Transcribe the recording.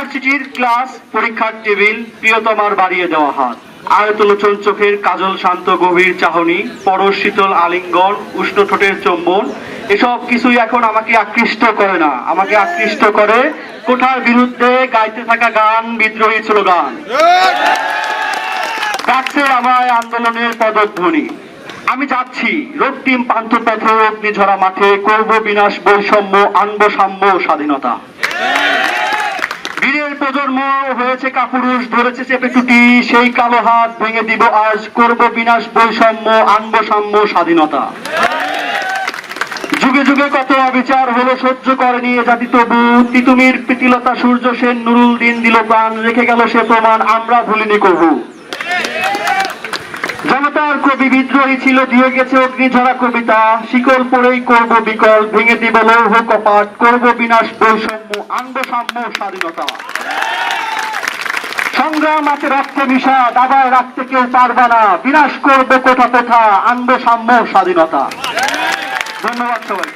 ইউনিভার্সিটির ক্লাস, পরীক্ষার টেবিল, প্রিয়তমার বাড়িয়ে দেওয়া হাত। আয়তলোচন চোখের কাজল শান্ত গভীর চাহনি, পরশ শীতল আলিঙ্গন, উষ্ণ ঠোঁটের চম্বন, এসব কিছুই এখন আমাকে আকৃষ্ট করে না। আমাকে আকৃষ্ট করে কোঠার বিরুদ্ধে গাইতে থাকা গান, বিদ্রোহী স্লোগান। ডাকছে আমায় আন্দোলনের পদধ্বনি। আমি যাচ্ছি, রক্তিম পান্থপথে অগ্নিঝরা মাঠে, করব বিনাশ বৈষম্য, আনব সাম্য স্বাধীনতা। বীরের প্রজন্ম হয়েছে কাপুরুষ, ধরেছে চেপে চুটি, সেই কালো হাত ভেঙে দিব আজ, করব বিনাশ বৈষম্য, আনব সাম্য স্বাধীনতা। যুগে যুগে কত অবিচার হলো, সহ্য করেনি এ জাতি তবু, তিতুমির প্রীতিলতা সূর্য সেন নুরুল দিন দিল প্রাণ, রেখে গেল সে প্রমাণ, আমরা ভুলিনি কবু। জনতার কবি বিদ্রোহী ছিল দিয়ে গেছে অগ্নিঝরা কবিতা। শিকল পরেই করব বিকল, ভেঙে দিব লৌহ কপাট। করব বিনাশ বৈষম্য, আনব সাম্য স্বাধীনতা। সংগ্রাম আছে রাখতে মিশা, দাবায় রাখতে কেউ পারবে না। বিনাশ করব কোথা কোথা, আনব সাম্য স্বাধীনতা। ধন্যবাদ সবাই